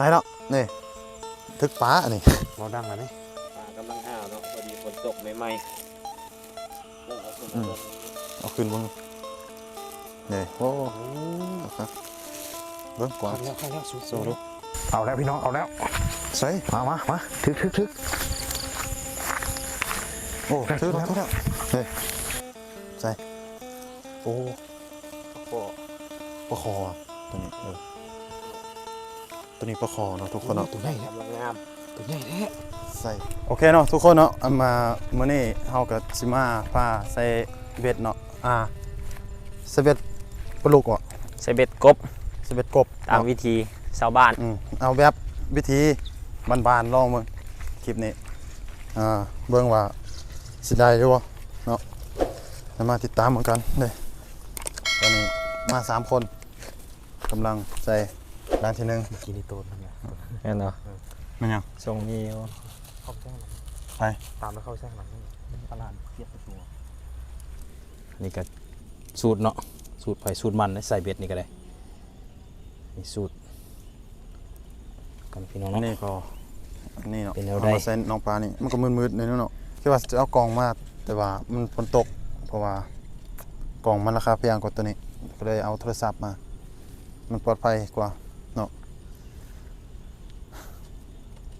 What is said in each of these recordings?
ได้แล้วนี่ทึกป้าอันนี้เราดังแล้วนี่ปลากำลังอ้าวเนาะพอดีฝนตกใหม่ๆเริ่มเอาขึ้นมาลงเอาขึ้นเบงนี่โอ้ครับเบิ้งกวางเข้าแล้วเข้าแล้วสู้สู้ดูเอาแล้วพี่น้องเอาแล้วใส่มามามาถึกถึกถึกโอ้ทึกแล้วทึกแล้วนี่ใส่โอ้ปะปะคอตัวนี้เออ ตัวนี้ปะคอเนาะทุกคนเนาะตัวใหญ่แล้วกำลังงามตัวใหญ่แท้ใส่โอเคเนาะทุกคนเนาะเอามาเมื่อนี้เฮากับซิมาพาใส่เบ็ดเนาะอ่าใส่เบ็ดปลาลูกอะใส่เบ็ดกบใส่เบ็ดกบตามเนาะวิธีชาวบ้านอืมเอาแบบวิธีบานๆลองเบิ่งคลิปนี้อ่าเบิ่งว่าสิได้หรือบ่เนาะแล้วมาติดตามเหมือนกันเด้ตอนนี้มาสามคนกำลังใส่ ด้านที่หนึ่งกินนี่โตนมันเนี่ยเห็นเนาะมันยังทรงนี้เข้าแจ้งหลังไปตามแล้วเข้าแจ้งหลังนี่ตลาดเทียบตัวนี่ก็สูตรเนาะสูตรไผ่สูตรมันใส่เบ็ดนี่ก็ได้นี่สูตรกันพี่น้องอันเนาะนี้ก็อันนี้เนาะเป็นแนวเอาใดมาใส่น้องปลานี่มันก็มืดๆในนู้นเนาะคิดว่าจะเอากล่องมาแต่ว่ามันฝนตกเพราะว่ากล่องมันราคาแพงกว่าตัวนี้ก็เลยเอาโทรศัพท์มา มันปลอดภัยกว่า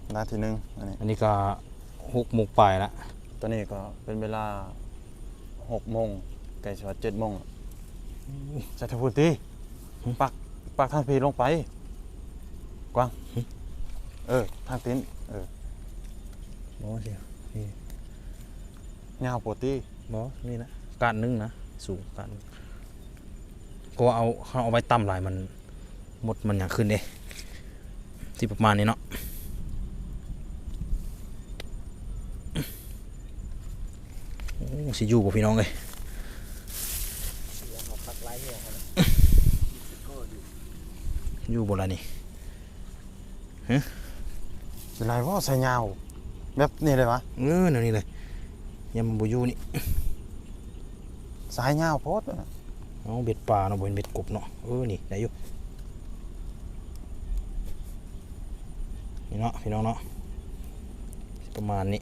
เนาะหน้าที่หนึ่งอันนี้อันนี้ก็หกโมงปลายละตอนนี้ก็เป็นเวลาหกโมงใกล้จะว่าเจ็ดโมงใส่ทพูนตีปักปักทางพีลงไป กว้าง เออ ทางตีนเออบอเสียยาวปวดตีบอนี่นะการนึงนะ สูงการนึงก็เอาเขาเอาไว้ต่ำหลายมันหมดมันอย่างขึ้นเด้ที่ประมาณนี้เนาะโอ้ สิอยู่กับพี่น้องเลยปักไล่เนี่ยครับอยู่บนอะไรนี่สิไรว่าใส่ยาวแบบนี้เลยวะเออแนวนี้เลยยังมันบอยู่นี่สายยาวโพดอะเอาเบ็ดปลาเนาะบนเบ็ดกบเนาะเออนี่ได้อยู่นี่เนาะพี่น้องเนาะประมาณนี้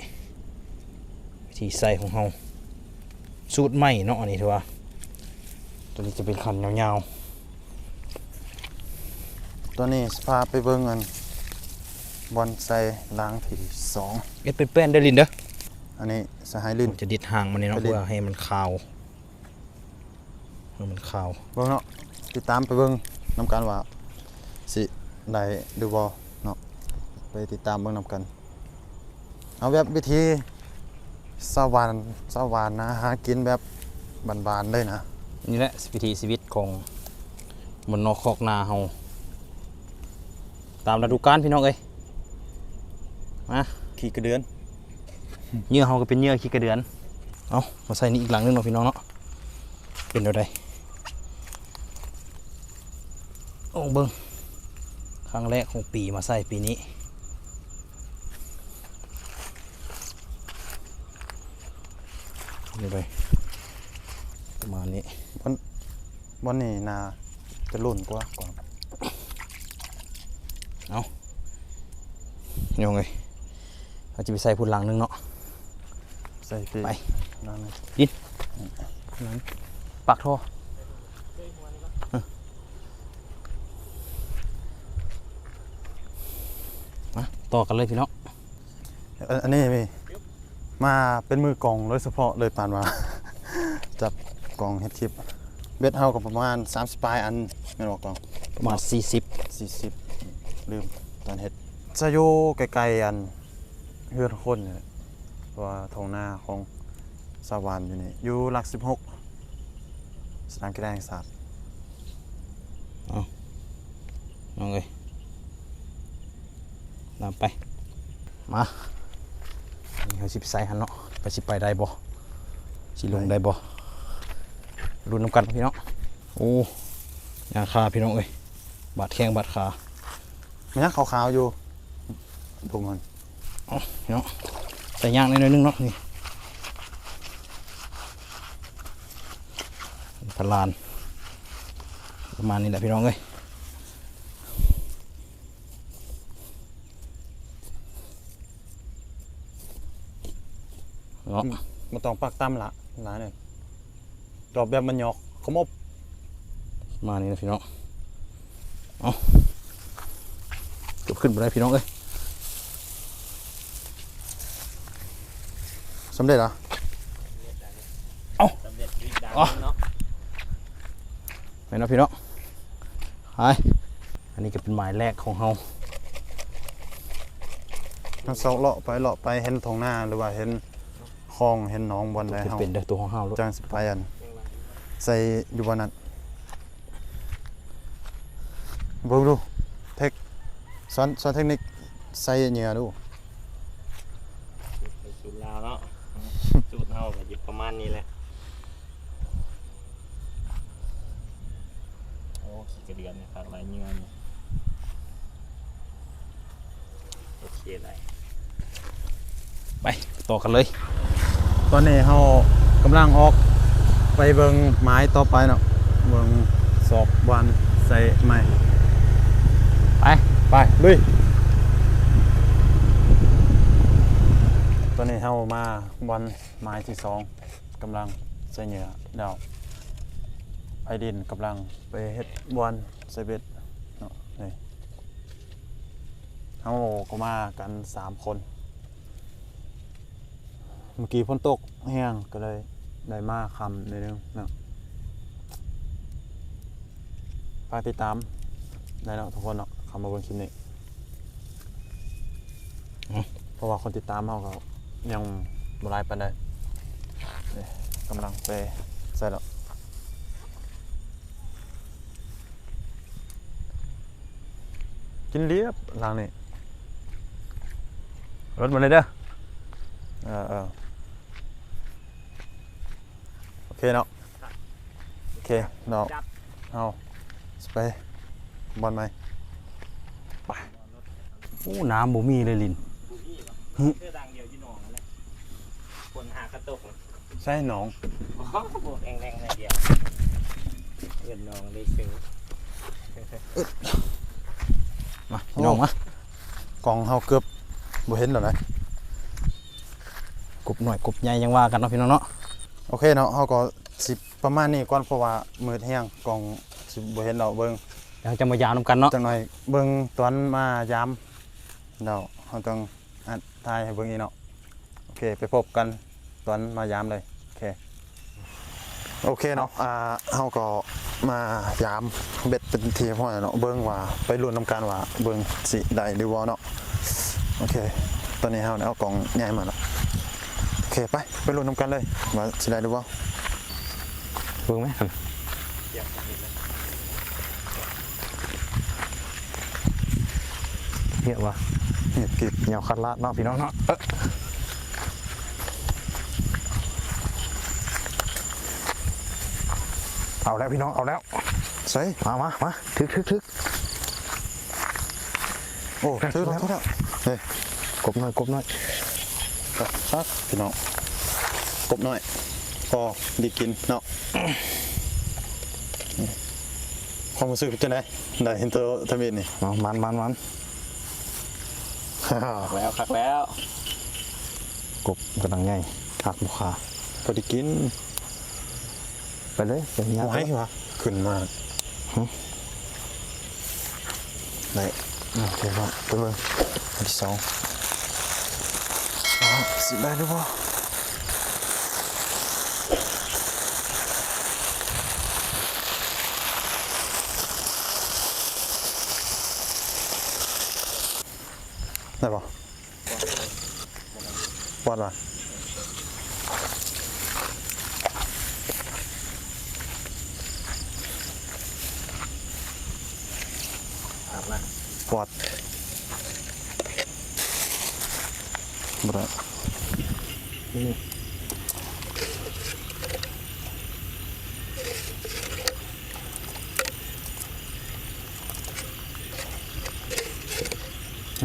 วิธีใส่ของเฮา สูตรใหม่เนาะอันนี้ถือว่าตัวนี้จะเป็นคันยาวตัวนี้สพาไปเบิ่งกันบอลใส่ล้างที่สองๆเอ็ดเป็นแป้นได้ลินเด้ออันนี้สหายลินจะดิดห่างมันนี่เนาะไปดิเพื่อให้มันคาวให้มันคาวเบิ่งเนาะติดตามไปเบิ่งนำกันว่าสิได้ดูบ่เนาะไปติดตามเบิ่งนำกัน เอาแบบวิธี สวรรค์สวรรค์นะหากินแบบบานๆเลยนะ นี่แหละวิถีชีวิตของมนนอกคอกนาเฮาตามฤดูกาลพี่น้องเอ้ยมาขี่กระเดือนเหยื่อเฮาก็เป็นเหยื่อขี้กระเดือนเอามาใส่นี่อีกหลังหนึงเนาะพี่น้องเนาะเป็นเท่าใดโอ้เบิ้งครั้งแรกของปีมาใส่ปีนี้ นี่ไปประมาณนี้บอนนี่นาจะลุ่นกว่ากว่ายังไงเราจะไปใส่พุ่นหลังหนึงเนาะใส่ปีไปนั่นนะปักท่อมาต่อกันเลยพี่น้องเอ่ออันนี้มี มาเป็นมือกองโดยเฉพาะเลยปานว่า จับกองเฮ็ดคลิปเบ็ดเฮาก็ประมาณ30ปลายอันแม่นบ่กองประมาณ 40 40 ลืมตอนเฮ็ดจะอยู่ไกลๆอันเฮือนคนนี่แหละเพราะว่าท้องนาของสวรรค์อยู่นี่อยู่หลัก 16 สนามกีฬาแห่งชาติน้องเอ้ยนำไป มานี่ เขาสิไปใส่หันเนาะไปสิไปได้บ่สิลงได้บ่รุนน้ำกันพี่น้องโอ้ยางคาพี่น้องเอ้ยบาดแข้งบาดขามันยังขาวๆอยู่ดูมันพี่น้องใส่ย่างนิดนึงเนาะนี่พลานประมาณนี้แหละพี่น้องเอ้ย เนาะมันต้องปักตามละหลายเนี่ยดอกแบบมันหยอกขมบมานี่นะพี่น้องเอาเกือบขึ้นไปได้พี่น้องเอ้ยสำเร็จเหรอสำเร็จวิดดังเนาะไปเนาะพี่น้องไปอันนี้ก็เป็นหมายแรกของเฮาทั้งสองเลาะไปเลาะไปเห็นทงหน้าหรือว่าเห็น คลองเห็นหนองบอลใดจะเฮาเป็นเด้อตัวของเฮาลูกจังสิไปอันใส่อยู่บนนั้นเบิ่งดูเทคสอนสอนเทคนิคใส่เหงื่อดูไปสูตรลาวเนาะสูตรเฮาก็หยิบประมาณนี้แหละโอ้ขี้กระเดือนเนี่ยขาดหลายเงื่อนเนี่ยโอเคได้ไปต่อกันเลย ตอนนี้เฮากำลังออกไปเบิ่งไม้ต่อไปเนาะเบิ่งศอกบานใส่ไม้ไป ไปลุยตอนนี้เฮามาบอลไม้ที่สองกำลังใส่เหงื่อดาวไอดินกำลังไปเฮ็ดบอลใส่เบ็ดเนาะนี่เฮาก็มากันสามคนเมื่อกี้ฝนตกแห้งก็เลยได้มาคำนิดนึงนะฝากติดตามได้เนาะทุกคนเนาะเข้ามาบิ่งคลิปนี้เพราะว่าคนติดตามเขาก็ยังบลายปานใดนี่กำลังไปใส่แล้วกินเรียบหลังนี่รถมาเลยเด้อเออเออโอ เคเนาะโอเคเนาะเอาสไปบอลไหมโอ้น้ำบ่มีเลยลินบูมี่เหรอหึเสื้อดังเดียวยี่หนองนั่นแหละคนหากระตกเลยใช่หนองอ๋อบวกแรงๆในเดียวเงินน้องได้ซื้อมาพี่น้องมากองเฮาเกือบบ่เห็นแล้วนะกบหน่อยกบใหญ่ยังว่ากันเนาะพี่น้องเนาะ โอเคเนาะเฮาก็สิประมาณนี้ก่อนเพราะว่ามืดแห้งกองสิบ่เห็นเราเบิ่งเดี๋ยวจะมายาวนำกันเนาะจังหน่อยเบิ่งตอนมายามเดี๋ยวเฮาต้องอัดถ่ายให้เบิ่งอีกเนาะโอเคไปพบกันตอนมายามเลยโอเคโอเคเนาะอ่าเฮาก็มายามเบ็ดเป็นทีพ่อเนาะเบิ่งว่าไปลุ้นนํกันว่าเบิ่งสิได้หรือบ่เนาะโอเค ตอนนี้เฮาเนี่ยเอากล่องใหญ่มาแล้วโอเค ไป ไปลุ้นนํกันเลยว่าสิได้หรือบ่เบิ่งไหมหั่นเดี๋ยวผมเห็นแล้วเหี้ยว่ะเงียบกริบเหนียวคัดลาดเนาะพี่น้องเนาะเอ๊ะเอาแล้วพี่น้องเอาแล้วใส่มามามาทึกทึกทึกโอ้ถือแล้วถือแล้วเฮ้ยกบหน่อยกบหน่อยครับ พี่น้องกบหน่อยพอดีกินเนาะความรู้สึกจะไหนได้เห็นตัวทะเบียนนี่มามันมันมันฮ่าแล้วคักแล้ว กบกำลังใหญ่หักบุคาพอดีกิน ไปเลยไปยาโอ้ยวะขึ้นมากได้โอเคครับไปเบิ่งอันที่สองอ้าว สิได้หรือเปล่าได้ปะวัดว่ะครับนะวัดบ่ได้ เน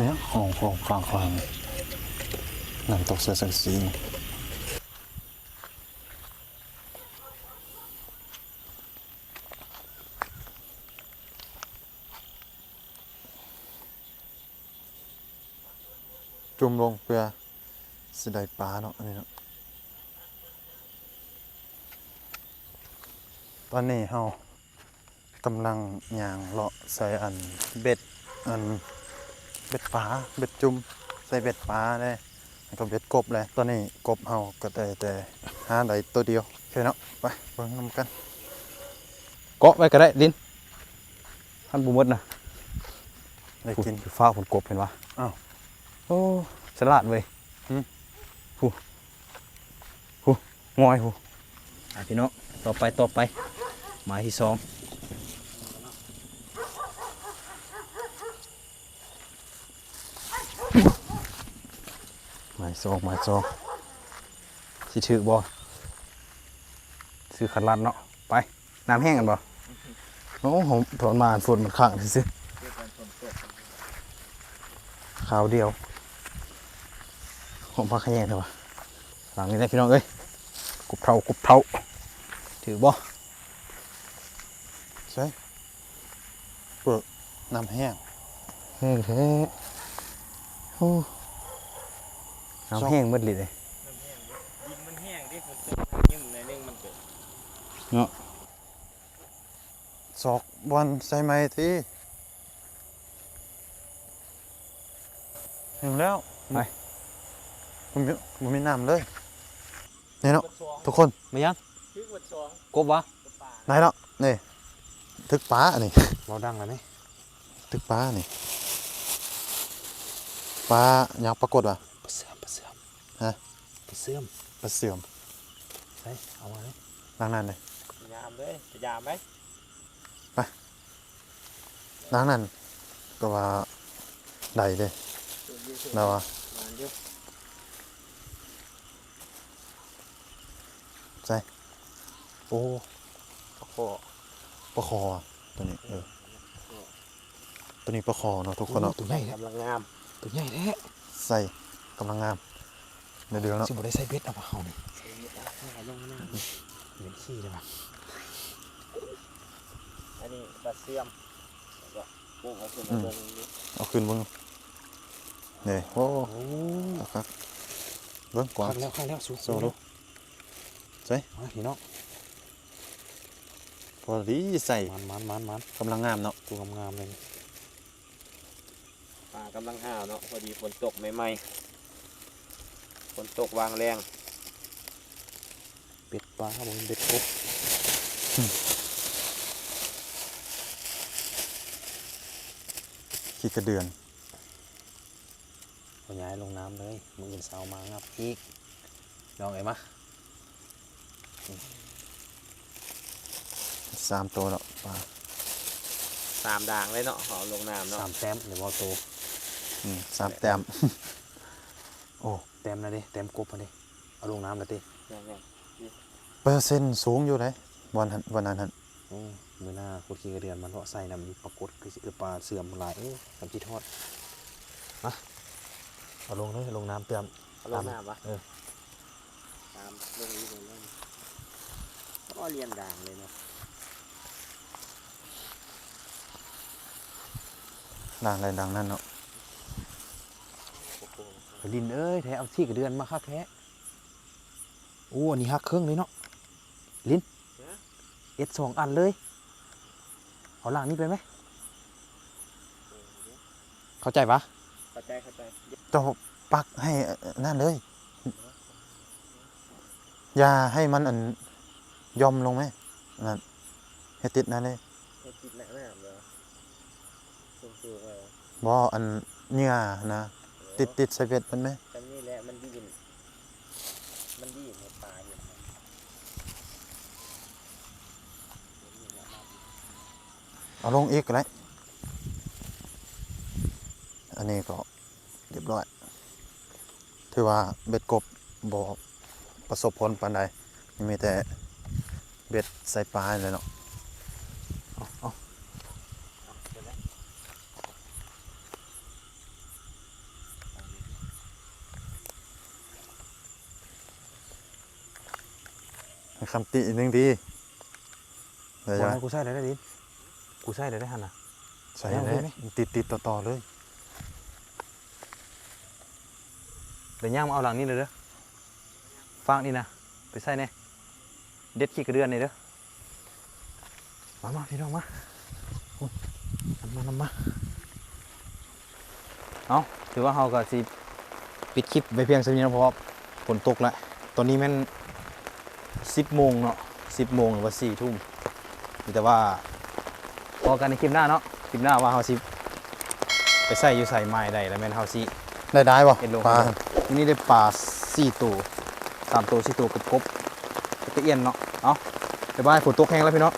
ี่ยของของฟังฟังน้ำตกเสือสังสีจุ่มลงเพื่อ เสดายป้าเนาะนี่เนาะตอนนี้เฮากำลังยางเลาะใส่อันเบ็ดอันเบ็ดป้าเบ็ดจุ่มใส่เบ็ดป้าเลยแล้วก็เบ็ดกบเลยตอนนี้กบเฮาก็ได้แต่หาได้ตัวเดียวโอเคเนาะไปเบิ่งนำกันเกาะไว้ก็ได้ลินท่านบุมดนะได้กินฟ้าผลกบเห็นปะอ้าวโอ้ฉลาดเว้ย หืมผู้ผู้งอยผู้อะพี่น้องต่อไปต่อไปหมายที่สองหมายสองหมายสองสิถือบ่ซื้อขันลัดเนาะไปน้ำแห้งกันบ่โอ้ผมถอนมาฝนมันข้างซื่อๆขาวเดียว ผมพักขยงเถอะวะหลังนี้ได้พี่น้องเอ้ยกุบเท่ากุบเท่าถือบ่ใช่เปลือกน้ำแห้งแห้งแท้โอ้น้ำแห้งหมืดเลยเลยดินมันแห้งดิฝนตกยิ่งในนึงมันเกิดศอกบอลใส่ไหมทีเห็นแล้วไป ผมมีผมมีน้ำเลยนี่เนาะวัดสองทุกคนไม่ยังคือวัดสองกบวะตัวป่าไหนเนาะนี่ทึกป้าอันนี้เราดังแล้วไหมทึกป้าอันนี้ปลาอยากปรากฏว่ะปลาเสื่อมปลาเสื่อมฮะปลาเสื่อมปลาเสื่อมใช่เอามาเลยล้างนั่นเลยยามเลยจะยามไหมล้างนั่นก็ว่าได้เลยนะวะ มานเยอะโอ้โอ้โหปลาคอว่ะตัวนี้เออตัวนี้ปลาคอเนาะทุกคนเนาะตัวใหญ่แท้กำลังงามตัวใหญ่แท้ใส่กำลังงามในเดือนเนาะสิบ่ได้ใส่เบ็ดเอามาเอานี่เอาลงมาหน้าเหม็นขี้เลยว่ะอันนี้ปลาเสื่อมแล้วก็กุ้งเอาขึ้นมาลงนี้เอาขึ้นเบิ้งนี่โอ้โอ้เอาครับเบิ้งกวางข้างแล้วข้างแล้วสูโซ่ดูใส่มาพี่น้อง พอดีใส่มันมันมันมันกำลังงามเนาะตัวงามๆเลยนี่ปลากำลังห้าวเนาะพอดีฝนตกใหม่ๆฝนตกวางแรงเป็ดปลาครับผมเป็ดกบขี้กระเดือนเอาย้ายลงน้ำเลยมืออื่นเสามางับอีกลองไงมะ สามตัวแล้วปลาสามด่างเลยเนาะเอาลงน้ำเนาะสามแต้มเดี๋ยวเอาโตอืมสามแต้ม โอ้แต้มนะดิแต้มกบมาดิเอาลงน้ำเลยดิเนี่ยเปอร์เซ็นต์สูงอยู่เลยวันหันวันนั้นหันโอ้มือหน้าคุดขี้กระเดือนมันเลาะใส่น้ำมีปรากฏคือสิเออปลาเสื่อมหลายเอ้ยน้ำจีทอดมาเอาลงเลยลงน้ำเติมเอาลงน้ำปะเออตามลงนี้ลงน้ำก็เรียนด่างเลยเนาะ ดังอะไรดังนั่นเนาะโอ้โหไปดินเอ้ยแท้เอาที่กระเดือนมาคักแท้โอ้อันนี้หักเครื่องเลยเนาะลิ้นเอ็ดสองอันเลยเอาล่างนี้ไปไหมเข้าใจปะเข้าใจเข้าใจเจ้าปักให้นั่นเลย อย่าให้มันอันยอมลงไหมนั่นให้ติดนั่นเลยให้ติดหนักหน้าเลยสูงสูงเลย บ่อันเหงื่อนะ ติดติดใส่เบ็ดมันไหมจำนี่แหละมันดีนมันดีนให้ปลาอยู่เอาลงอีกก็ได้อันนี้ก็เรียบร้อย ถือว่าเบ็ดกบบ่ประสบผลปานใดมีแต่เบ็ดใส่ปลาเลยเนาะ เอาเอา ให้ คำติอีกหนึงดีเดี๋ยวบอจะลให้กูใส่ได้ได้ดินกูใส่ได้ได้หันนะใส่เอาเลเลยยไหมติดติดต่อต่อๆเลยเดี๋ยวย่างมาเอาหลังนี้เลยเด้อฟางนี่นะไปใส่แน่เด็ดขี้กระเดือนนี่เด้อมามาพี่น้องมาโอ้ยนำมานำมาเอาถือว่าเราก็สิปิดคลิปไปเพียงเท่านี้นะเพราะว่าฝนตกแล้วตอนนี้แม่น สิบโมงเนาะสิบโมงหรือว่าสี่ทุ่มมีแต่ว่าพอกันในคลิปหน้าเนาะคลิปหน้าว่าเราสิไปใส่อยู่ใส่ไม้ได้แล้วแม่นเราสิได้ได้บ่เห็นลงปลาทีนี้ได้ปลาสี่ตัวสามตัวสี่ตัวกบกบตะเอียนเนาะเอาไปบ้านฝนตกแห้งแล้วพี่เนาะ